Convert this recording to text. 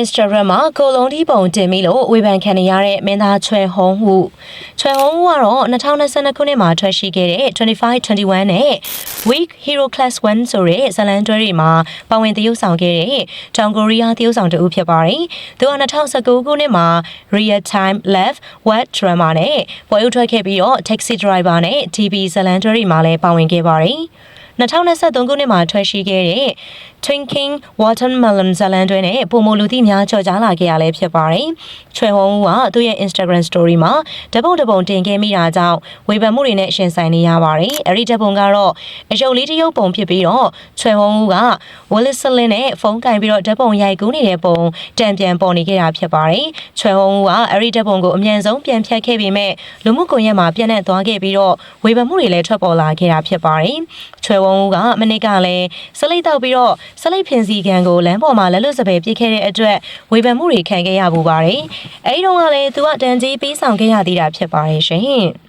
Instagram မှာကိုလုံးဒီပုံတင်ပြီးလို့ဝေဖန်ခံနေရတဲ့မင်းသားချွဲဟုံးဟုချွဲဟုံးဟုကတော့2022ခုနှစ်မှာထွက်ရှိခဲ့တဲ့2521နဲ့ Week Hero Class 1ဆိုတဲ့ဇတ်လန်တွဲတွေမှာပါဝင်သရုပ်ဆောင်ခဲ့တဲ့တောင်ကိုရီးယားသရုပ်ဆောင်တူဖြစ်ပါတယ်။သူက2019ခုနှစ်မှာ Real Time Love What Drama နဲ့ပေါ်ရုပ်ထွက်ခဲ့ပြီးတော့ Taxi Driver နဲ့ TV ဇတ်လန်တွဲတွေမှာလည်းပါဝင်ခဲ့ပါတယ်။ 2023ခုနှစ်မှာထွက်ရှိခဲ့တဲ့ Twinkling Watermelon ဇာတ်လမ်းတွဲနဲ့ပုံမလူသိများကြော်ကြားလာခဲ့ရလဲဖြစ်ပါတယ်။ချွေဟောင်းဦးကသူ့ရဲ့ Instagram Story မှာဓပုံဓပုံတင်ခဲ့မိတာကြောင့်ဝေဖန်မှုတွေနဲ့ရှင်ဆိုင်နေရပါတယ်။အဲဒီဓပုံကတော့အယုတ်လေးတစ်ရုပ်ပုံဖြစ်ပြီးတော့ချွေဟောင်းဦးက Willis Selin နဲ့ဖုန်းကင်ပြီးတော့ဓပုံရိုက်ကူးနေတဲ့ပုံတံပြန်ပေါ်နေခဲ့တာဖြစ်ပါတယ်။ချွေဟောင်းဦးကအဲဒီဓပုံကိုအမြန်ဆုံးပြန်ဖြတ်ခဲ့ပေမဲ့လူမှုကွန်ရက်မှာပြန့်နှံ့သွားခဲ့ပြီးတော့ဝေဖန်မှုတွေလည်းထွက်ပေါ်လာခဲ့တာဖြစ်ပါတယ်။ချွေဝုံဦးကမနစ်ကလည်းစလိတ်တောက်ပြီးတော့စလိတ်ဖင်စီကန်ကိုလမ်းပေါ်မှာလက်လွတ်စပယ်ပြစ်ခဲ့တဲ့အတွက်ဝေဖန်မှုတွေခံခဲ့ရပူပါတယ်။အဲဒီတော့ကလည်းသူကတန်ကြီးပေးဆောင်ခဲ့ရသေးတာဖြစ်ပါတယ်ရှင်။